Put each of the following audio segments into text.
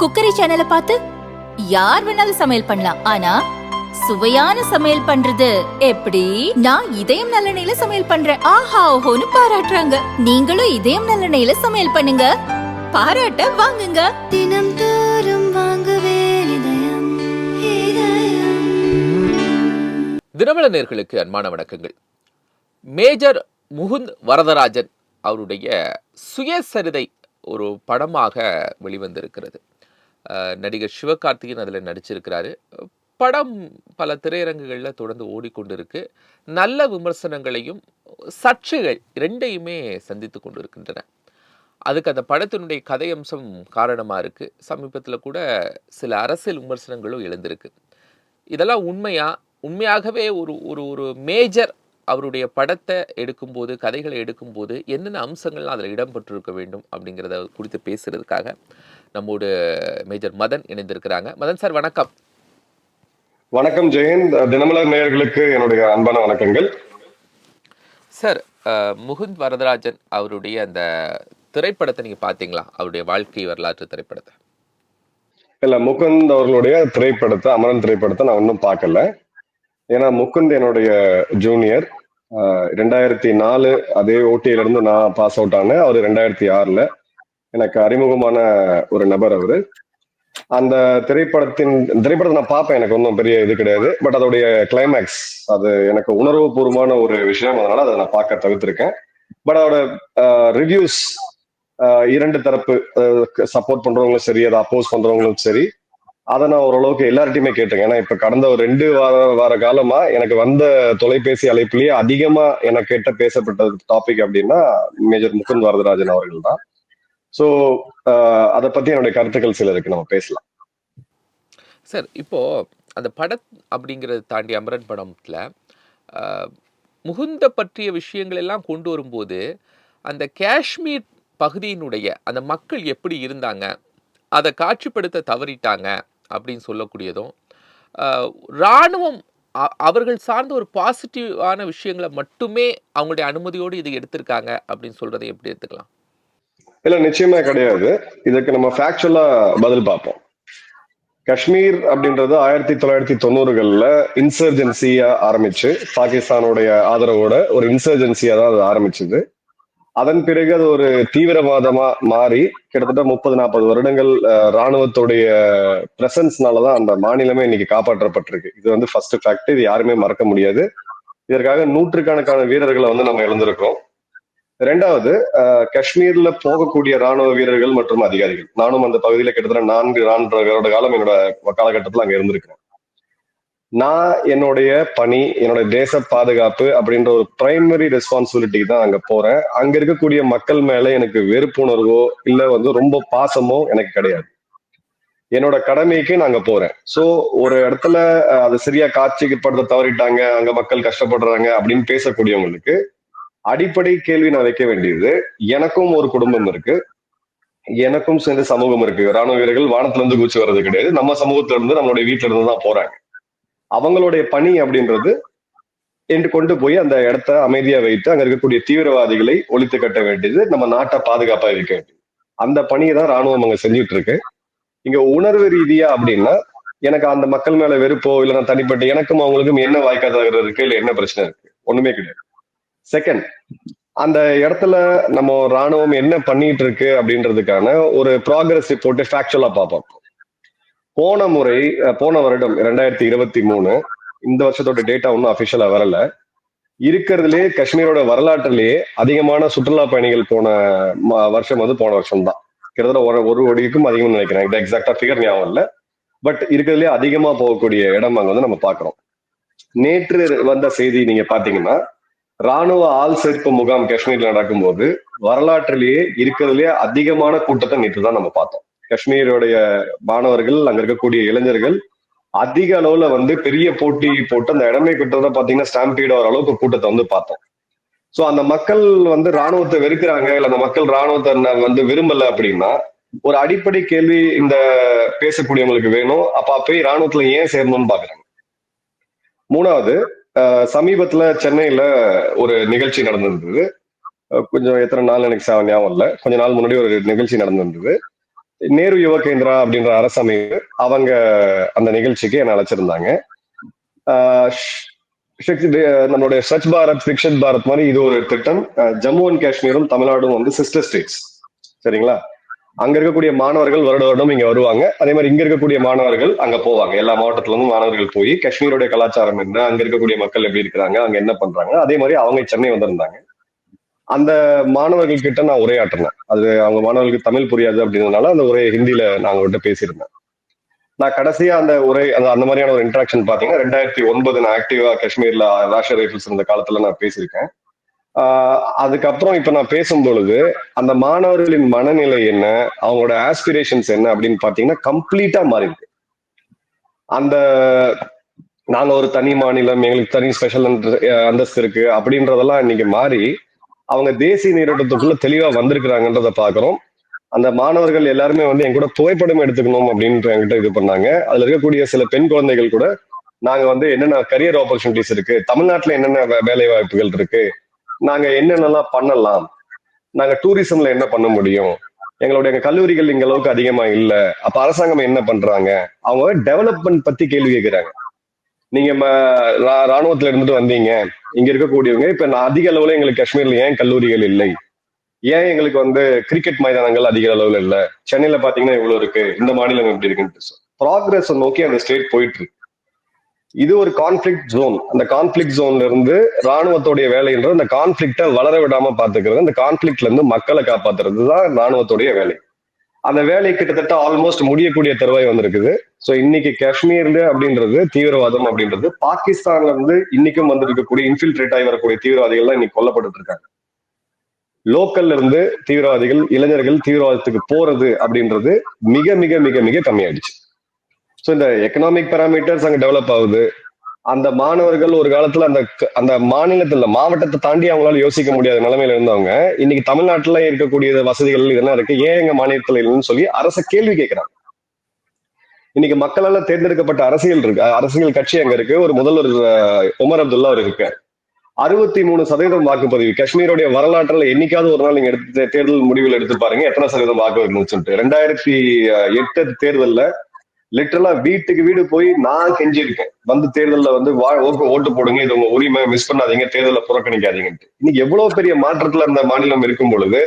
Cookery சேனலை பார்த்து யார் வேணாலும் சமையல் பண்ணலாம். ஆனா சுவையான சமையல் பண்றது எப்படி? நான் இதயம் நல்லெண்ணெயில சமையல் பண்றேன். ஆஹா ஓஹோன்னு பாராட்டுறாங்க. நீங்களும் இதயம் நல்லெண்ணெயில சமையல் பண்ணுங்க. பாராட்ட வாங்குங்க. தினம் தோறும் வாங்குவே இதயம் இதயம். தினமல நேர்களுக்கு அன்பான வணக்கங்கள். மேஜர் முகுந்த் வரதராஜன் அவருடைய சுயசரிதை ஒரு படமாக வெளிவந்திருக்கிறது. நடிகர் சிவகார்த்திகேயன் அதில் நடிச்சிருக்கிறாரு. படம் பல திரையரங்குகளில் தொடர்ந்து ஓடிக்கொண்டிருக்கு. நல்ல விமர்சனங்களையும் சர்ச்சைகள் ரெண்டையுமே சந்தித்து கொண்டிருக்கின்றன. அதுக்கு அந்த படத்தினுடைய கதை அம்சம் காரணமாக இருக்குது சமீபத்தில் கூட சில அரசியல் விமர்சனங்களும் எழுந்திருக்கு. இதெல்லாம் உண்மையா? உண்மையாகவே ஒரு ஒரு ஒரு மேஜர் அவருடைய படத்தை எடுக்கும்போது கதைகளை எடுக்கும்போது என்னென்ன அம்சங்கள்லாம் அதில் இடம்பெற்றிருக்க வேண்டும் அப்படிங்கிறத குறித்து பேசுறதுக்காக நம்மோடு மேஜர் மதன் இணைந்திருக்கிறாங்க. மதன் சார் வணக்கம். வணக்கம் ஜெயந்த் தினமலர் நேயர்களுக்கு என்னுடைய அன்பான வணக்கங்கள். சார் முகுந்த் வரதராஜன் அவருடைய அந்த திரைப்படத்தை நீங்கள் பார்த்தீங்களா? அவருடைய வாழ்க்கை வரலாற்று திரைப்படத்தை. இல்ல முகுந்த் அவர்களுடைய திரைப்படத்தை அமரன் திரைப்படத்தை நான் இன்னும் பார்க்கல. ஏன்னா முகுந்த் என்னுடைய ஜூனியர் ரெண்டாயிரத்தி நாலு அதே ஓட்டியில இருந்து நான் பாஸ் அவுட் ஆனேன். அவர் ரெண்டாயிரத்தி ஆறுல. எனக்கு அறிமுகமான ஒரு நபர் அவரு. அந்த திரைப்படத்தின் திரைப்படத்தை நான் பார்ப்பேன். எனக்கு ஒன்றும் பெரிய இது கிடையாது. பட் அதோடைய கிளைமேக்ஸ் அது எனக்கு உணர்வுபூர்வமான ஒரு விஷயம். அதனால அதை நான் பார்க்க தவிர்த்திருக்கேன். பட் அதோட ரிவ்யூஸ் இரண்டு தரப்பு சப்போர்ட் பண்றவங்களும் சரி அதை அப்போஸ் பண்றவங்களும் சரி அதை நான் ஓரளவுக்கு எல்லார்ட்டையுமே கேட்டேன் ஏன்னா இப்ப கடந்த ஒரு ரெண்டு வார வார காலமா எனக்கு வந்த தொலைபேசி அழைப்புலயே அதிகமா எனக்கு கேட்ட பேசப்பட்ட டாபிக் அப்படின்னா மேஜர் முகுந்த் வரதராஜன் அவர்கள் தான். ஸோ uh, அதை பத்தி என்னுடைய கருத்துக்கள் சில இருக்கு. நம்ம பேசலாம். சார் இப்போ அந்த படம் அப்படிங்கிறத தாண்டி அமரன் படத்தில் முகுந்த பற்றிய விஷயங்கள் எல்லாம் கொண்டு வரும்போது அந்த காஷ்மீர் பகுதியினுடைய அந்த மக்கள் எப்படி இருந்தாங்க அதை காட்சிப்படுத்த தவறிட்டாங்க அப்படின்னு சொல்லக்கூடியதும் ஆஹ், இராணுவம் அவர்கள் சார்ந்த ஒரு பாசிட்டிவான விஷயங்களை மட்டுமே அவங்களுடைய அனுமதியோடு இதை எடுத்திருக்காங்க அப்படின்னு சொல்றதை எப்படி எடுத்துக்கலாம்? இல்ல நிச்சயமா கிடையாது. இதுக்கு நம்ம ஃபேக்சுவலா பதில் பார்ப்போம். காஷ்மீர் அப்படின்றது ஆயிரத்தி தொள்ளாயிரத்தி தொண்ணூறுகள்ல இன்சர்ஜென்சியா ஆரம்பிச்சு பாகிஸ்தானுடைய ஆதரவோட ஒரு இன்சர்ஜென்சியா தான் அது ஆரம்பிச்சது. அதன் பிறகு அது ஒரு தீவிரவாதமா மாறி கிட்டத்தட்ட முப்பது நாற்பது வருடங்கள் ராணுவத்துடைய பிரசன்ஸ்னாலதான் அந்த மாநிலமே இன்னைக்கு காப்பாற்றப்பட்டிருக்கு. இது வந்து ஃபர்ஸ்ட் ஃபேக்ட் இது யாருமே மறக்க முடியாது. இதற்காக நூற்றுக்கணக்கான வீரர்களை வந்து நம்ம இழந்திருக்கோம் ரெண்டாவது காஷ்மீர்ல போகக்கூடிய ராணுவ வீரர்கள் மற்றும் அதிகாரிகள். நானும் அந்த பகுதியில கிட்டத்தட்ட நான்கு நான்கு காலம் என்னோட காலகட்டத்தில் அங்க இருந்திருக்கிறேன். நான் என்னுடைய பணி என்னுடைய தேச பாதுகாப்பு அப்படின்ற ஒரு பிரைமரி ரெஸ்பான்சிபிலிட்டி தான் அங்க போறேன். அங்க இருக்கக்கூடிய மக்கள் மேல எனக்கு வெறுப்புணர்வோ இல்ல வந்து ரொம்ப பாசமோ எனக்கு கிடையாது. என்னோட கடமைக்கு நாங்க போறேன். சோ ஒரு இடத்துல அது சரியா காட்சிப்படுத்த தவறிட்டாங்க அங்க மக்கள் கஷ்டப்படுறாங்க அப்படின்னு பேசக்கூடியவங்களுக்கு அடிப்படை கேள்வி நான் வைக்க வேண்டியது. எனக்கும் ஒரு குடும்பம் இருக்கு. எனக்கும் சேர்ந்து சமூகம் இருக்கு. ராணுவ வீரர்கள் வானத்துல இருந்து குச்சி வர்றது கிடையாது. நம்ம சமூகத்துல இருந்து நம்மளுடைய வீட்டுல இருந்து தான் போறாங்க. அவங்களுடைய பணி அப்படின்றது என்று கொண்டு போய் அந்த இடத்த அமைதியா வைத்து அங்க இருக்கக்கூடிய தீவிரவாதிகளை ஒழித்து கட்ட வேண்டியது நம்ம நாட்டை பாதுகாப்பா இருக்க வேண்டியது. அந்த பணியை தான் ராணுவம் அங்க செஞ்சுட்டு இருக்கு இங்க உணர்வு ரீதியா அப்படின்னா எனக்கு அந்த மக்கள் மேல வெறுப்போ இல்ல நான் தனிப்பட்ட எனக்கும் அவங்களுக்கும் என்ன வாய்க்காத இருக்கு இல்ல என்ன பிரச்சனை இருக்கு? ஒண்ணுமே கிடையாது. செகண்ட் அந்த இடத்துல நம்ம ராணுவம் என்ன பண்ணிட்டு இருக்கு அப்படின்றதுக்கான ஒரு ப்ராக்ரஸ் ரிப்போர்ட் ஃபேக்சுவலா பார்ப்போம். போன முறை போன வருடம் ரெண்டாயிரத்தி இருபத்தி மூணு இந்த வருஷத்தோட டேட்டா ஒன்றும் அபிஷியலா வரல. இருக்கிறதுலே காஷ்மீரோட வரலாற்றிலேயே அதிகமான சுற்றுலா பயணிகள் போன வருஷம் வந்து போன வருஷம் தான் கிட்டத்தட்ட ஒரு ஒரு கோடிக்கும் அதிகம்னு நினைக்கிறேன். இது எக்ஸாக்டா ஃபிகர் ஞாபகம் இல்லை. பட் இருக்கிறதுலே அதிகமா போகக்கூடிய இடம் அங்க வந்து நம்ம பாக்குறோம் நேற்று வந்த செய்தி நீங்க பாத்தீங்கன்னா ராணுவ ஆள் சேர்ப்பு முகாம் காஷ்மீர்ல நடக்கும்போது வரலாற்றிலேயே இருக்கிறதுலேயே அதிகமான கூட்டத்தை நேற்று தான் நம்ம பார்த்தோம். காஷ்மீருடைய மாணவர்கள் அங்க இருக்கக்கூடிய இளைஞர்கள் அதிக அளவுல வந்து பெரிய போட்டி போட்டு அந்த இடமே கிட்டத்தட்ட பாத்தீங்கன்னா ஸ்டாம்பீட் வர அளவுக்கு கூட்டத்தை வந்து பார்த்தோம். சோ அந்த மக்கள் வந்து ராணுவத்தை வெறுக்கிறாங்க இல்ல அந்த மக்கள் ராணுவத்தை வந்து விரும்பல அப்படின்னா ஒரு அடிப்படை கேள்வி இந்த பேசக்கூடியவங்களுக்கு வேணும். அப்ப போய் ராணுவத்துல ஏன் சேரணும்னு பாக்குறாங்க. மூணாவது சமீபத்துல சென்னையில ஒரு நிகழ்ச்சி நடந்திருந்தது. கொஞ்சம் எத்தனை நாள் எனக்கு சா- ஞாபகம் இல்லை. கொஞ்ச நாள் முன்னாடி ஒரு நிகழ்ச்சி நடந்திருந்தது. நேரு யுவ கேந்திரா அப்படின்ற அரசமைப்பு அவங்க அந்த நிகழ்ச்சிக்கு என்ன அழைச்சிருந்தாங்க. ஆஹ் நம்மளுடைய ஸ்வச் பாரத் விக்ஷத் பாரத் மாதிரி இது ஒரு திட்டம். ஜம்மு அண்ட் காஷ்மீரும் தமிழ்நாடும் வந்து சிஸ்டர் ஸ்டேட்ஸ் சரிங்களா? அங்க இருக்கக்கூடிய மாணவர்கள் வருட வருடம் இங்க வருவாங்க. அதே மாதிரி இங்க இருக்கக்கூடிய மாணவர்கள் அங்க போவாங்க. எல்லா மாவட்டத்துல இருந்தும் மாணவர்கள் போய் காஷ்மீருடைய கலாச்சாரம் என்ன அங்க இருக்கக்கூடிய மக்கள் எப்படி இருக்கிறாங்க அங்க என்ன பண்றாங்க அதே மாதிரி அவங்க சென்னை வந்திருந்தாங்க. அந்த மாணவர்கள் கிட்ட நான் உரையாற்றினேன். அது அவங்க மாணவர்களுக்கு தமிழ் புரியாது அப்படின்றதுனால அந்த உரையை ஹிந்தியில நான் அவங்ககிட்ட பேசியிருந்தேன். நான் கடைசியா அந்த உரை அந்த அந்த மாதிரியான ஒரு இன்ட்ராக்ஷன் பாத்தீங்கன்னா ரெண்டாயிரத்தி ஒன்பது நான் ஆக்டிவா காஷ்மீர்ல ராஷ்டிரிய ரைபிள்ஸ் இருந்த காலத்துல நான் பேசியிருக்கேன். அதுக்கப்புறம் இப்ப நான் பேசும் பொழுது அந்த மாணவர்களின் மனநிலை என்ன அவங்களோட ஆஸ்பிரேஷன்ஸ் என்ன அப்படின்னு பாத்தீங்கன்னா கம்ப்ளீட்டா மாறிடுது. அந்த நாங்க ஒரு தனி மாநிலம் எங்களுக்கு தனி ஸ்பெஷல் அந்தஸ்து இருக்கு அப்படின்றதெல்லாம் இன்னைக்கு மாறி அவங்க தேசிய நீரோட்டத்துக்குள்ள தெளிவா வந்திருக்கிறாங்கன்றத பாக்குறோம் அந்த மாணவர்கள் எல்லாருமே வந்து என் கூட புகைப்படம் எடுத்துக்கணும் அப்படின்ட்டு என்கிட்ட இது பண்ணாங்க. அதுல இருக்கக்கூடிய சில பெண் குழந்தைகள் கூட நாங்க வந்து என்னென்ன கரியர் ஆப்பர்ச்சுனிட்டிஸ் இருக்கு தமிழ்நாட்டுல என்னென்ன வேலை வாய்ப்புகள் இருக்கு நாங்க என்னென்னலாம் பண்ணலாம்? நாங்க டூரிசம்ல என்ன பண்ண முடியும்? எங்களுடைய கல்லூரிகள் இங்க அளவுக்கு அதிகமா இல்ல. அப்ப அரசாங்கம் என்ன பண்றாங்க? அவங்க டெவலப்மெண்ட் பத்தி கேள்வி கேட்கிறாங்க நீங்க ராணுவத்துல இருந்துட்டு வந்தீங்க. இங்க இருக்கக்கூடியவங்க இப்ப நான் அதிக அளவுல எங்களுக்கு காஷ்மீர்ல ஏன் கல்லூரிகள் இல்லை? ஏன் எங்களுக்கு வந்து கிரிக்கெட் மைதானங்கள் அதிக அளவுல இல்ல? சென்னையில பாத்தீங்கன்னா இவ்வளவு இருக்கு? இந்த மாநிலம் எப்படி இருக்குன்ட்டு ப்ராக்ரஸ் நோக்கி அந்த ஸ்டேட் போயிட்டு இருக்கு. இது ஒரு கான்ஃபிளிக் ஜோன் அந்த கான்ஃபிளிக் ஜோன்ல இருந்து ராணுவத்துடைய வேலைன்றது அந்த கான்ஃபிளிக்ட வளர விடாம பாத்துக்கிறது அந்த கான்ஃபிளிக்ட்ல இருந்து மக்களை காப்பாத்துறது தான் ராணுவத்துடைய வேலை. அந்த வேலை கிட்டத்தட்ட ஆல்மோஸ்ட் முடியக்கூடிய தருவாய் வந்திருக்குது. ஸோ இன்னைக்கு காஷ்மீர்ல அப்படின்றது தீவிரவாதம் அப்படின்றது. பாகிஸ்தான்ல இருந்து இன்னைக்கும் வந்திருக்கக்கூடிய இன்ஃபில்ட்ரேட் ஆகி வரக்கூடிய தீவிரவாதிகள் தான் இன்னைக்கு கொல்லப்பட்டு இருக்காங்க. லோக்கல்ல இருந்து தீவிரவாதிகள் இளைஞர்கள் தீவிரவாதத்துக்கு போறது அப்படின்றது மிக மிக மிக மிக கம்மியாயிடுச்சு. ஸோ இந்த எக்கனாமிக் பேராமீட்டர்ஸ் அங்க டெவலப் ஆகுது. அந்த மாணவர்கள் ஒரு காலத்துல அந்த அந்த மாநிலத்துல மாவட்டத்தை தாண்டி அவங்களால யோசிக்க முடியாத நிலைமையில இருந்தவங்க இன்னைக்கு தமிழ்நாட்டுல இருக்கக்கூடிய வசதிகள் இதெல்லாம் இருக்கு. ஏன் எங்க மாநிலத்துல இல்லைன்னு சொல்லி அரச கேள்வி கேட்கிறாங்க. இன்னைக்கு மக்களால தேர்ந்தெடுக்கப்பட்ட அரசியல் இருக்கு. அரசியல் கட்சி அங்க இருக்கு. ஒரு முதல்வர் உமர் அப்துல்லா அவர் இருக்கு அறுபத்தி மூணு சதவீதம் வாக்குப்பதிவு. காஷ்மீருடைய வரலாற்றுல என்னைக்காவது ஒரு நாள் நீங்க எடுத்து தேர்தல் முடிவில் எடுத்து பாருங்க. எத்தனை சதவீதம் வாக்கு இருந்துச்சுட்டு சொல்லிட்டு ரெண்டாயிரத்தி எட்டு தேர்தல்ல லிட்டரலா வீட்டுக்கு வீடு போய் நான் கெஞ்சிருக்கேன் வந்து தேர்தல்ல வந்து ஓட்டு போடுங்க. இது உங்க உரிமை மிஸ் பண்ணாதீங்க. தேர்தலை புறக்கணிக்காதீங்கன்ட்டு. இன்னைக்கு எவ்வளவு பெரிய மாற்றத்துல அந்த மாநிலம் இருக்கும் பொழுது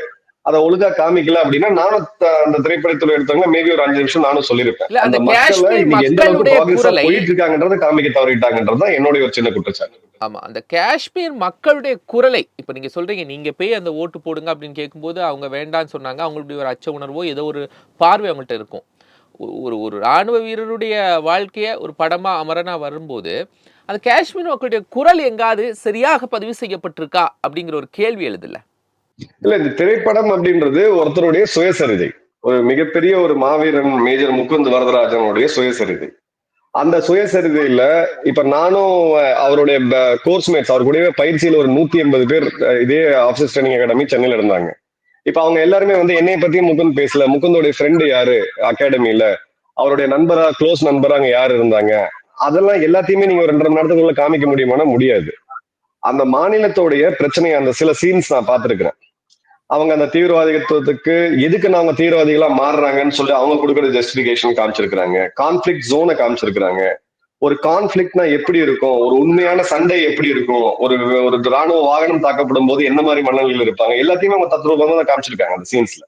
அதை ஒழுங்கா காமிக்கல அப்படின்னா நானும் அந்த திரைப்படத்துல எடுத்தவங்க மேபி ஒரு அஞ்சு நிமிஷம் நானும் சொல்லியிருப்பேன். அந்த மக்களை இன்னைக்கு எந்த அளவுக்கு போயிட்டு இருக்காங்கன்றதை காமிக்க தவறிட்டாங்கன்றது தான் என்னுடைய ஒரு சின்ன குற்றச்சாட்டு. ஆமா அந்த காஷ்மீர் மக்களுடைய குரலை இப்ப நீங்க சொல்றீங்க நீங்க போய் அந்த ஓட்டு போடுங்க அப்படின்னு கேட்கும்போது அவங்க வேண்டாம்னு சொன்னாங்க. அவங்களுடைய ஒரு அச்ச உணர்வோ ஏதோ ஒரு பார்வை அவங்கள்ட்ட இருக்கும். ஒரு- ஒரு இராணுவ ராணுவ வீரருடைய வாழ்க்கையை ஒரு படமாக அமரனாக வரும்போது அந்த காஷ்மீர் மக்களுடைய குரல் எங்காவது சரியாக பதிவு செய்யப்பட்டிருக்கா அப்படிங்கிற ஒரு கேள்வி எழுதுல? இல்ல இந்த திரைப்படம் அப்படின்றது ஒருத்தருடைய சுயசரிதை. ஒரு மிகப்பெரிய ஒரு மாவீரன் மேஜர் முகுந்த் வரதராஜனுடைய சுயசரிதை. அந்த சுயசரிதையில இப்ப நானும் அவருடைய கோர்ஸ் மேட்ஸ் அவர் கூடவே பயிற்சியில் ஒரு நூத்தி எண்பது பேர் இதே ஆஃபீஸ் ட்ரைனிங் அகாடமி சென்னையில இருந்தாங்க. இப்ப அவங்க எல்லாருமே வந்து என்னைய பத்தியும் முகுந்த் பேசல. முகுந்தோடைய ஃப்ரெண்டு யாரு? அகாடமியில அவருடைய நண்பரா க்ளோஸ் நண்பரா அங்க யாரு இருந்தாங்க? அதெல்லாம் எல்லாத்தையுமே நீங்க ஒரு ரெண்டரை மணி நேரத்துக்குள்ள காமிக்க முடியுமானா முடியாது. அந்த மாநிலத்தோடைய பிரச்சனை அந்த சில சீன்ஸ் நான் பார்த்திருக்கிறேன். அவங்க அந்த தீவிரவாதித்துவத்துக்கு எதுக்கு நாங்க தீவிரவாதிகளா மாறுறாங்கன்னு சொல்லி அவங்க கொடுக்குற ஜஸ்டிபிகேஷன் காமிச்சிருக்கிறாங்க. கான்ஃபிளிக் ஜோனை காமிச்சிருக்கிறாங்க. ஒரு கான்ஃபிளிக்ட்னா எப்படி இருக்கும்? ஒரு உண்மையான சண்டை எப்படி இருக்கும்? ஒரு ஒரு ராணுவ வாகனம் தாக்கப்படும் போது என்ன மாதிரி மனநிலையில் இருப்பாங்க? எல்லாத்தையுமே அவங்க தத்ரூபமா தான் காமிச்சிருக்காங்க அந்த சீன்ஸ்ல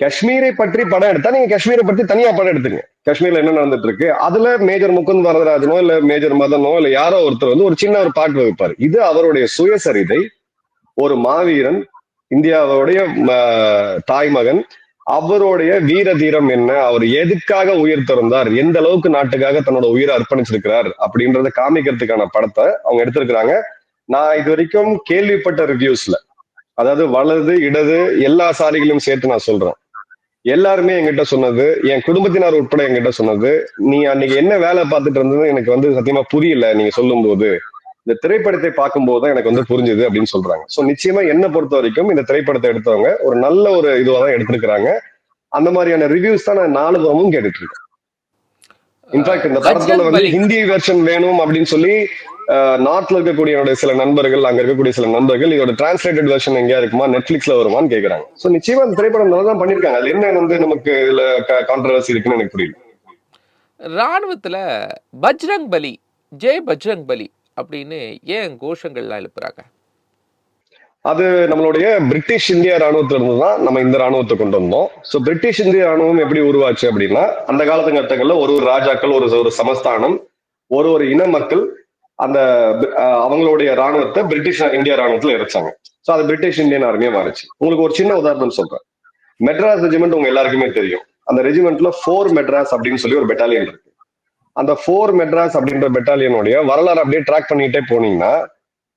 காஷ்மீரை பற்றி படம் எடுத்தா நீங்க காஷ்மீரை பற்றி தனியா படம் எடுத்துங்க. காஷ்மீர்ல என்ன நடந்துட்டு இருக்கு அதுல மேஜர் முகுந்த் வரதராஜனோ இல்ல மேஜர் மதனோ இல்ல யாரோ ஒருத்தர் வந்து ஒரு சின்ன ஒரு பாட்டு வகுப்பாரு. இது அவருடைய சுயசரிதை ஒரு மாவீரன் இந்தியாவுடைய ம- தாய்மகன் அவருடைய வீர தீரம் என்ன? அவர் எதுக்காக உயிர் திறந்தார்? எந்த அளவுக்கு நாட்டுக்காக தன்னோட உயிரை அர்ப்பணிச்சிருக்கிறார்? அப்படின்றத காமிக்கிறதுக்கான படத்தை அவங்க எடுத்திருக்கிறாங்க. நான் இது வரைக்கும் கேள்விப்பட்ட ரிவ்யூஸ்ல அதாவது வலது இடது எல்லா சாரிகளையும் சேர்த்து நான் சொல்றேன். எல்லாருமே என்கிட்ட சொன்னது என் குடும்பத்தினர் உட்பட என்கிட்ட சொன்னது நீ அன்னைக்கு என்ன வேலை பார்த்துட்டு இருந்தது எனக்கு வந்து சத்தியமா புரியல நீங்க சொல்லும் போது இந்த திரைப்படத்தை பார்க்கும்போது தான் எனக்கு வந்து புரிஞ்சுது அப்படின்னு சொல்றாங்க. சோ நிச்சயமா என்ன பொறுத்த வரைக்கும் இந்த திரைப்படத்தை எடுத்தவங்க ஒரு நல்ல ஒரு இதுவா தான் எடுத்திருக்கிறாங்க. அந்த மாதிரியான ரிவ்யூஸ் தான் நான் நாலு புறமும் கேட்டுட்டு இருக்கேன் இன்ஃபேக்ட் இந்த படத்துல வந்து. ஹிந்தி வெர்ஷன் வேணும் அப்படின்னு சொல்லி நார்த்ல இருக்கக்கூடிய என்னுடைய சில நண்பர்கள் அங்க இருக்கக்கூடிய சில நண்பர்கள் இதோட டிரான்ஸ்லேட்டட் வெர்ஷன் எங்கேயா இருக்குமா நெட்ஃபிளிக்ஸ்ல வருமான்னு கேக்குறாங்க. சோ நிச்சயமா அந்த திரைப்படம் நல்லா தான் பண்ணிருக்காங்க அதுல என்ன வந்து நமக்கு இதுல கான்ட்ரவர்சி இருக்குன்னு எனக்கு புரியல. ராணுவத்துல பஜ்ரங் பலி ஜெய் பஜ்ரங் பலி அப்படின்னு ஏன் கோஷங்கள்லாம் எழுப்புறாங்க? அது நம்மளுடைய பிரிட்டிஷ் இந்திய ராணுவத்துல இருந்து தான் நம்ம இந்த ராணுவத்தை கொண்டு வந்தோம். சோ பிரிட்டிஷ் இந்திய ராணுவம் எப்படி உருவாச்சு அப்படின்னா அந்த காலத்துங்கட்டங்கள்ல ஒரு ஒரு ராஜாக்கள் ஒரு ஒரு சமஸ்தானம் ஒரு ஒரு இன மக்கள் அந்த அவங்களுடைய ராணுவத்தை பிரிட்டிஷ் இந்திய ராணுவத்துல இறைச்சாங்க. சோ அது பிரிட்டிஷ் இந்தியன் ஆர்மியா மாறிச்சு. உங்களுக்கு ஒரு சின்ன உதாரணம் சொல்றேன். மெட்ராஸ் ரெஜிமெண்ட் உங்க எல்லாருக்குமே தெரியும். அந்த ரெஜிமெண்ட்ல ஃபோர் மெட்ராஸ் அப்படின்னு சொல்லி ஒரு பெட்டாலியன் இருக்கு. அந்த ஃபோர் மெட்ராஸ் அப்படின்ற பெட்டாலியனுடைய வரலாறு அப்படியே ட்ராக் பண்ணிக்கிட்டே போனீங்கன்னா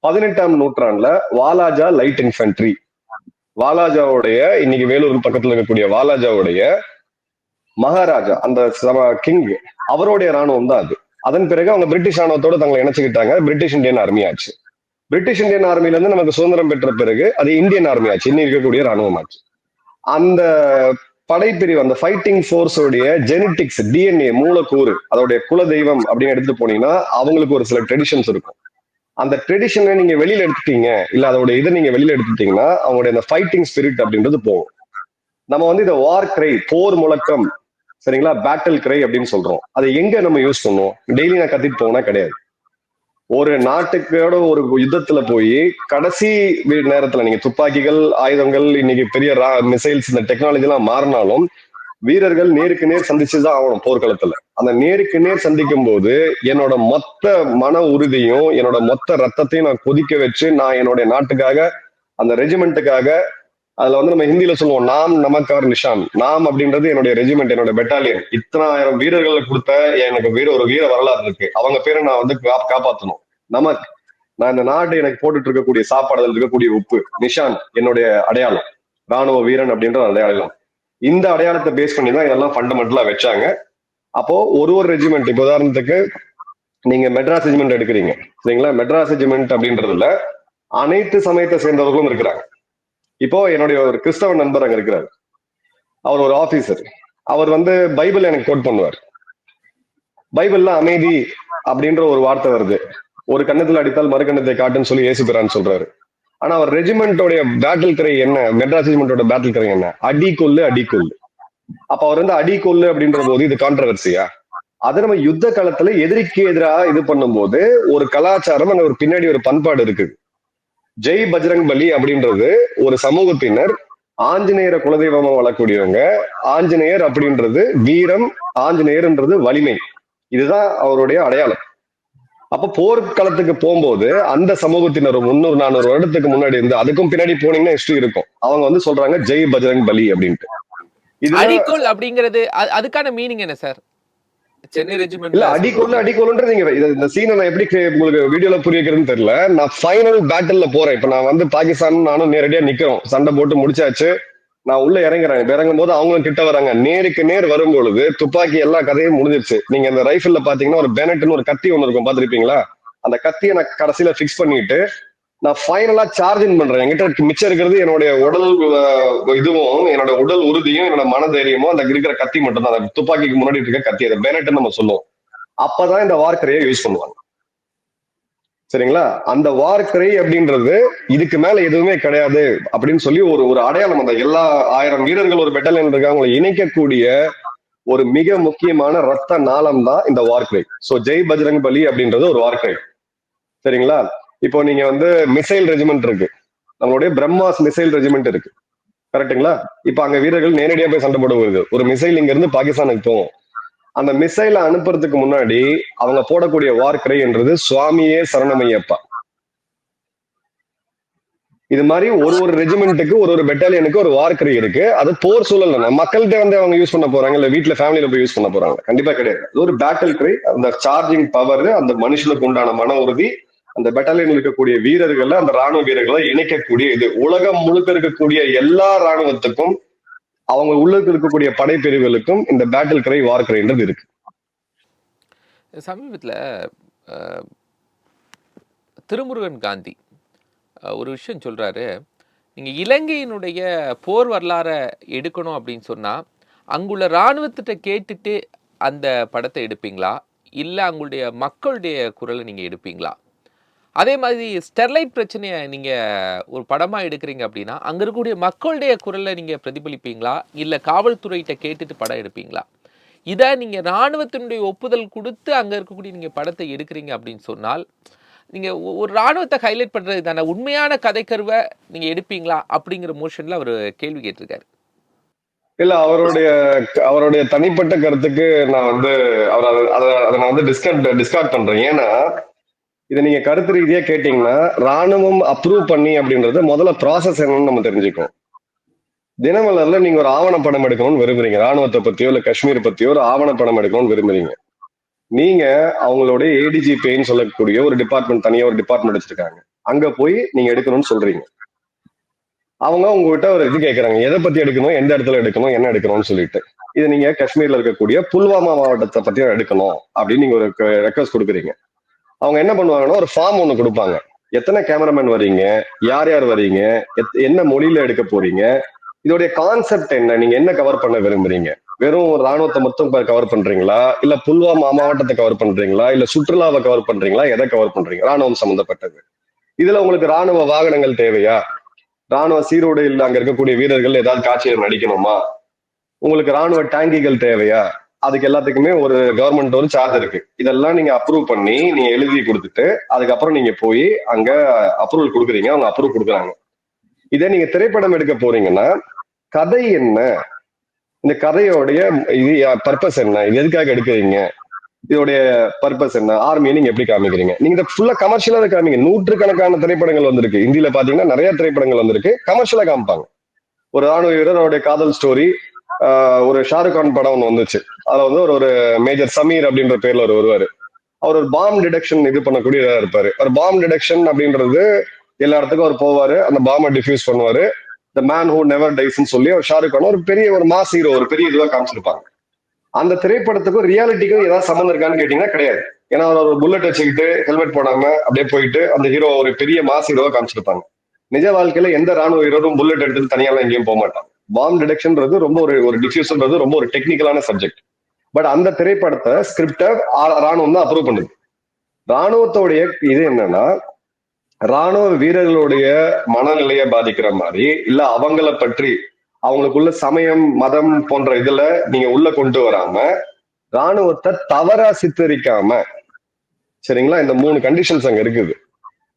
பதினெட்டாம் நூற்றாண்டுல வாலாஜா லைட் இன்ஃபென்ட்ரி வாலாஜாவுடைய இன்னைக்கு வேலூர் பக்கத்துல இருக்கக்கூடிய வாலாஜாவுடைய மகாராஜா அந்த கிங் அவருடைய ராணுவம் தான் அது. அதன் பிறகு அவங்க பிரிட்டிஷ் ராணுவத்தோட தங்களை இணைச்சுக்கிட்டாங்க. பிரிட்டிஷ் இந்தியன் ஆர்மி ஆச்சு. பிரிட்டிஷ் இந்தியன் ஆர்மில இருந்து நமக்கு சுதந்திரம் பெற்ற பிறகு அது இந்தியன் ஆர்மி ஆச்சு. இன்னும் இருக்கக்கூடிய ராணுவம் ஆச்சு. அந்த படைப்பிரிவு அந்த ஃபைட்டிங் ஃபோர்ஸோடைய ஜெனட்டிக்ஸ் டிஎன்ஏ மூலக்கூறு அதோடைய குல தெய்வம் அப்படின்னு எடுத்து போனீங்கன்னா அவங்களுக்கு ஒரு சில ட்ரெடிஷன்ஸ் இருக்கும். அந்த ட்ரெடிஷனை நீங்க வெளியில எடுத்துட்டீங்க இல்ல அதோட இதை நீங்க வெளியில எடுத்துட்டீங்கன்னா அவங்களுடைய அந்த ஃபைட்டிங் ஸ்பிரிட் அப்படின்றது போகும். நம்ம வந்து இதை வார் கிரை போர் முழக்கம் சரிங்களா? பேட்டில் கிரை அப்படின்னு சொல்றோம். அதை எங்க நம்ம யூஸ் பண்ணுவோம்? டெய்லி நான் கத்திட்டு போனா கிடையாது. ஒரு நாட்டுக்கோட ஒரு யுத்தத்துல போய் கடைசி நேரத்துல நீங்க துப்பாக்கிகள் ஆயுதங்கள் இன்னைக்கு பெரிய மிசைல்ஸ் இந்த டெக்னாலஜி எல்லாம் மாறினாலும் வீரர்கள் நேருக்கு நேர் சந்திச்சுதான் ஆகணும் போர்க்களத்துல. அந்த நேருக்கு நேர் சந்திக்கும் போது என்னோட மொத்த மன உறுதியும் என்னோட மொத்த ரத்தத்தையும் நான் கொதிக்க வச்சு நான் என்னுடைய நாட்டுக்காக அந்த ரெஜிமெண்ட்டுக்காக அதுல வந்து நம்ம ஹிந்தியில சொல்லுவோம் நாம் நமக்கார் நிஷான். நாம் அப்படின்றது என்னுடைய ரெஜிமெண்ட் என்னோட பெட்டாலியன் இத்தனாயிரம் வீரர்களை கொடுத்த எனக்கு வீர ஒரு வீர வரலாறு இருக்கு. அவங்க பேரை நான் வந்து கா- நமக் நான் இந்த நாட்டு எனக்கு போட்டுட்டு இருக்கக்கூடிய சாப்பாடுல இருக்கக்கூடிய உப்பு நிஷான் என்னுடைய அடையாளம். ராணுவ வீரன் அப்படின்ற அடையாளம். இந்த அடையாளத்தை பேஸ் பண்ணி தான் இதெல்லாம் ஃபண்டமெண்டலா வச்சாங்க. அப்போ ஒரு ஒரு ரெஜிமெண்ட் இப்போ உதாரணத்துக்கு நீங்க மெட்ராஸ் ரெஜிமெண்ட் எடுக்கிறீங்க. சரிங்களா? மெட்ராஸ் ரெஜிமெண்ட் அப்படின்றதுல அனைத்து சமயத்தை சேர்ந்தவர்களும் இருக்கிறாங்க. இப்போ என்னுடைய ஒரு கிறிஸ்தவ நண்பர் அங்க இருக்கிறார். அவர் ஒரு ஆபீசர் அவர் வந்து பைபிள் எனக்கு கோட் பண்ணுவார். பைபிள்ல அமைதி அப்படின்ற ஒரு வார்த்தை வருது. ஒரு கண்ணத்தில் அடித்தால் மறுகண்ணத்தை காட்டுன்னு சொல்லி ஏசு பிரான் சொல்றாரு. ஆனா அவர் ரெஜிமெண்டோடைய பேட்டில் கரை என்ன? மெட்ராஸ் ரெஜிமெண்டோட பேட்டில் கரை என்ன? அடி கொல்லு அடி கொல்லு அப்ப அவர் வந்து அடி கொல்லு அப்படின்ற போது இது கான்ட்ரவர்சியா அது நம்ம யுத்த காலத்துல எதிரிக்கு எதிராக இது பண்ணும்போது ஒரு கலாச்சாரம் அங்க ஒரு பின்னாடி ஒரு பண்பாடு இருக்குது. ஜெய் பஜ்ரங் பலி அப்படின்றது ஒரு சமூகத்தினர் ஆஞ்சநேயரை குலதெய்வமா வளரக்கூடியவங்க ஆஞ்சநேயர் அப்படின்றது வீரம் ஆஞ்சநேயர்ன்றது வலிமை. இதுதான் அவருடைய அடையாளம். அப்ப போர்க்களத்துக்கு போகும்போது அந்த சமூகத்தினர் முன்னூறு முந்நூறு நானூறு வருடத்துக்கு முன்னாடி இருந்து அதுக்கும் பின்னாடி போனீங்கன்னா ஹிஸ்டரி இருக்கும். அவங்க வந்து சொல்றாங்க ஜெய் பஜ்ரங் பலி அப்படின்ட்டு. இது அடிக்கோல் அப்படிங்கிறது அதுக்கான மீனிங் என்ன சார் சென்னை இல்ல ரெஜிமெண்ட் அடிக்கொள்ளு நீங்க இது- இந்த சீனை நான் எப்படி உங்களுக்கு வீடியோல புரிய வைக்கிறதுன்னு தெரியல. நான் ஃபைனல் பேட்டில்ல போறேன். இப்ப நான் வந்து பாகிஸ்தான் நானும் நேரடியா நிக்கிறோம். சண்டை போட்டு முடிச்சாச்சு. நான் உள்ள இறங்குறேன். இறங்கும் போது அவங்களும் கிட்ட வராங்க. நேருக்கு நேர் வரும் பொழுது துப்பாக்கி எல்லா கதையும் முடிஞ்சிருச்சு. நீங்க அந்த ரைஃபிள்ல பாத்தீங்கன்னா ஒரு பேனட்னு ஒரு கத்தி ஒண்ணு இருக்கும். பாத்திருப்பீங்களா அந்த கத்தியை நான் கடைசியில பிக்ஸ் பண்ணிட்டு நான் ஃபைனலா சார்ஜிங் பண்றேன். என்கிட்ட மிச்சம் இருக்கிறது என்னுடைய உடல் இதுவும் என்னோட உடல் உறுதியும் என்னோட மனதைரியமும் அந்த இருக்கிற கத்தி மட்டும் தான் அந்த துப்பாக்கிக்கு முன்னாடி இருக்க கத்தி அதை பேனட்னு நம்ம சொல்லுவோம். அப்பதான் இந்த வார்க்கரையை யூஸ் பண்ணுவாங்க. சரிங்களா? அந்த வார்க்கரை அப்படின்றது இதுக்கு மேல எதுவுமே கிடையாது அப்படின்னு சொல்லி ஒரு ஒரு அடையாளம் அந்த எல்லா ஆயிரம் வீரர்கள் ஒரு பெட்டலியன் இருக்காங்க. அவங்களை இணைக்கக்கூடிய ஒரு மிக முக்கியமான ரத்த நாளம் தான் இந்த வார்க்கரை சோ ஜெய் பஜ்ரங் பலி அப்படின்றது ஒரு வார்க்கரை சரிங்களா? இப்போ நீங்க வந்து மிசைல் ரெஜிமெண்ட் இருக்கு. நம்மளுடைய பிரம்மாஸ் மிசைல் ரெஜிமெண்ட் இருக்கு. கரெக்ட்டுங்களா இப்ப அங்க வீரர்கள் நேரடியா போய் சண்டை போடுவது. ஒரு மிசைல் இங்க இருந்து பாகிஸ்தானுக்கு போகும் அந்த மிசைலை அனுப்புறதுக்கு முன்னாடி அவங்க போடக்கூடிய வார்க்கரை என்றது சுவாமியே சரணமையப்பா. இது மாதிரி ஒரு ஒரு ரெஜிமெண்ட்டுக்கு ஒரு ஒரு பெட்டாலியனுக்கு ஒரு வார்க்கரை இருக்கு. அது போர் சூழல் மக்கள்கிட்ட வந்து அவங்க யூஸ் பண்ண போறாங்க இல்ல வீட்டுல ஃபேமிலியில போய் யூஸ் பண்ண போறாங்க. கண்டிப்பா கிடையாது. ஒரு பேட்டில் கிரை அந்த சார்ஜிங் பவர் அந்த மனுஷனுக்கு உண்டான மன உறுதி அந்த பெட்டாலியன் இருக்கக்கூடிய வீரர்களை அந்த ராணுவ வீரர்களை இணைக்கக்கூடிய இது. உலகம் முழுக்க இருக்கக்கூடிய எல்லா ராணுவத்துக்கும் அவங்க உள்ளுக்கு இருக்கக்கூடிய படைப்பிரிவுகளுக்கும் இந்த பேட்டில் கிரை வார்க்கரைன்றது இருக்கு. சமீபத்தில் திருமுருகன் காந்தி ஒரு விஷயம் சொல்றாரு. நீங்க இலங்கையினுடைய போர் வரலாறை எடுக்கணும் அப்படின்னு சொன்னா அங்குள்ள இராணுவத்திட்ட கேட்டுட்டு அந்த படத்தை எடுப்பீங்களா? இல்லை அவங்களுடைய மக்களுடைய குரலை நீங்கள் எடுப்பீங்களா? அதே மாதிரி ஸ்டெர்லைட் பிரச்சனையை நீங்கள் ஒரு படமாக எடுக்கிறீங்க அப்படின்னா அங்கே இருக்கக்கூடிய மக்களுடைய குரலை நீங்கள் பிரதிபலிப்பீங்களா? இல்லை காவல்துறையிட்ட கேட்டுட்டு படம் எடுப்பீங்களா? இதை நீங்கள் இராணுவத்தினுடைய ஒப்புதல் கொடுத்து அங்கே இருக்கக்கூடிய நீங்கள் படத்தை எடுக்கிறீங்க அப்படின்னு சொன்னால் நீங்கள் ஒரு இராணுவத்தை ஹைலைட் பண்ணுறது தானே உண்மையான கதைக்கருவை நீங்கள் எடுப்பீங்களா? அப்படிங்கிற மோஷனில் அவர் கேள்வி கேட்டிருக்காரு. இல்ல அவருடைய அவருடைய தனிப்பட்ட கருத்துக்கு நான் வந்து அவர் அதை அதை- நான் வந்து டிஸ்கட் டிஸ்கார்ட் பண்றேன். ஏன்னா இதை நீங்க கருத்து ரீதியா கேட்டீங்கன்னா ராணுவம் அப்ரூவ் பண்ணி அப்படின்றது முதல்ல ப்ராசஸ் என்னன்னு நம்ம தெரிஞ்சுக்கணும் தினமலர்ல நீங்க ஒரு ஆவணப்படம் எடுக்கணும்னு விரும்புறீங்க. ராணுவத்தை பத்தியோ இல்ல காஷ்மீர் பத்தியோ ஒரு ஆவணப்படம் எடுக்கணும்னு விரும்புறீங்க. நீங்க அவங்களுடைய ஏடிஜிபின்னு சொல்லக்கூடிய ஒரு டிபார்ட்மெண்ட் தனியா ஒரு டிபார்ட்மெண்ட் வச்சிருக்காங்க. அங்க போய் நீங்க எடுக்கணும்னு சொல்றீங்க. அவங்க உங்ககிட்ட ஒரு இது கேட்கறாங்க எதை பத்தி எடுக்கணும்? எந்த இடத்துல எடுக்கணும்? என்ன எடுக்கணும்னு சொல்லிட்டு. இது நீங்க காஷ்மீர்ல இருக்கக்கூடிய புல்வாமா மாவட்டத்தை பத்தி எடுக்கணும் அப்படின்னு நீங்க ஒரு ரெக்வஸ்ட் கொடுக்குறீங்க. அவங்க என்ன பண்ணுவாங்கன்னா ஒரு ஃபார்ம் ஒன்று கொடுப்பாங்க. எத்தனை கேமராமேன் வரீங்க யார் யார் வர்றீங்க? எத்- என்ன மொழியில எடுக்க போறீங்க? இதோடைய கான்செப்ட் என்ன? நீங்க என்ன கவர் பண்ண விரும்புறீங்க? வெறும் ஒரு ராணுவத்தை மொத்தம் கவர் பண்றீங்களா? இல்ல புல்வாமா மாவட்டத்தை கவர் பண்றீங்களா? இல்ல சுற்றுலாவை கவர் பண்றீங்களா? எதை கவர் பண்றீங்க? ராணுவம் சம்பந்தப்பட்டது. இதுல உங்களுக்கு ராணுவ வாகனங்கள் தேவையா? ராணுவ சீரோடையில் அங்க இருக்கக்கூடிய வீரர்கள் ஏதாவது காட்சியில் நடிக்கணுமா? உங்களுக்கு ராணுவ டேங்கிகள் தேவையா? அதுக்கு எல்லாத்துக்குமே ஒரு கவர்மெண்ட் ஒரு சார்ஜ் இருக்கு. இதெல்லாம் நீங்க அப்ரூவ் பண்ணி நீங்க எழுதி கொடுத்துட்டு அதுக்கப்புறம் நீங்க போய் அங்க அப்ரூவல் கொடுக்குறீங்க அவங்க அப்ரூவ் கொடுக்குறாங்க. இதே நீங்க திரைப்படம் எடுக்க போறீங்கன்னா கதை என்ன? இந்த கதையோடைய இது பர்பஸ் என்ன? இது எதுக்காக எடுக்கிறீங்க? இதோடைய பர்பஸ் என்ன? ஆர்மியை நீங்க எப்படி காமிக்கிறீங்க? நீங்க இதை ஃபுல்லா கமர்ஷியலா காமிங்க. நூற்றுக்கணக்கான திரைப்படங்கள் வந்திருக்கு. இந்தியில பாத்தீங்கன்னா நிறைய திரைப்படங்கள் வந்திருக்கு. கமர்ஷியலா காமிப்பாங்க. ஒரு ராணுவ வீரர் அவருடைய காதல் ஸ்டோரி ஒரு ஷாருக் கான் படம் ஒன்று வந்துச்சு. அதுல வந்து ஒரு ஒரு மேஜர் சமீர் அப்படின்ற பேர்ல ஒரு வருவாரு. அவர் ஒரு பாம் டிடெக்ஷன் இது பண்ணக்கூடிய இருப்பார் இருப்பாரு. ஒரு பாம் டிடெக்ஷன் அப்படின்றது எல்லா இடத்துக்கும் அவர் போவாரு. அந்த பாம்பை டிஃப்யூஸ் பண்ணுவாரு. த மேன் ஹூ நெவர் டைஸ்ன்னு சொல்லி ஒரு ஷாருக் கான் ஒரு பெரிய ஒரு மாஸ் ஹீரோ ஒரு பெரிய இதுவாக காமிச்சிருப்பாங்க. அந்த திரைப்படத்துக்கும் ரியாலிட்டிக்கும் ஏதாவது சம்மந்தம் இருக்கான்னு கேட்டீங்கன்னா கிடையாது. ஏன்னா அவர் ஒரு புல்லட் வச்சுக்கிட்டு ஹெல்மெட் போடாம அப்படியே போயிட்டு அந்த ஹீரோ ஒரு பெரிய மாஸ் ஹீரோவா காமிச்சிருப்பாங்க. நிஜ வாழ்க்கையில எந்த ராணுவ ஹீரோவும் புல்லட் எடுத்துட்டு தனியாலாம் எங்கேயும் போக மாட்டாங்க பாம் டிடெக்ஷன்ன்றது ரொம்ப ஒரு ஒரு டிஃப்யூஸ்ன்றது ரொம்ப ஒரு டெக்னிக்கலான சப்ஜெக்ட் பட் அந்த திரைப்படத்தை ஸ்கிரிப்டை ராணுவம் தான் அப்ரூவ் பண்ணுது. ராணுவத்தோடைய இது என்னன்னா ராணுவ வீரர்களுடைய மனநிலையை பாதிக்கிற மாதிரி இல்ல அவங்கள பற்றி அவங்களுக்குள்ள சமயம் மதம் போன்ற இதுல நீங்க உள்ள கொண்டு வராம ராணுவத்தை தவறா சித்தரிக்காம சரிங்களா? இந்த மூணு கண்டிஷன்ஸ் அங்க இருக்குது.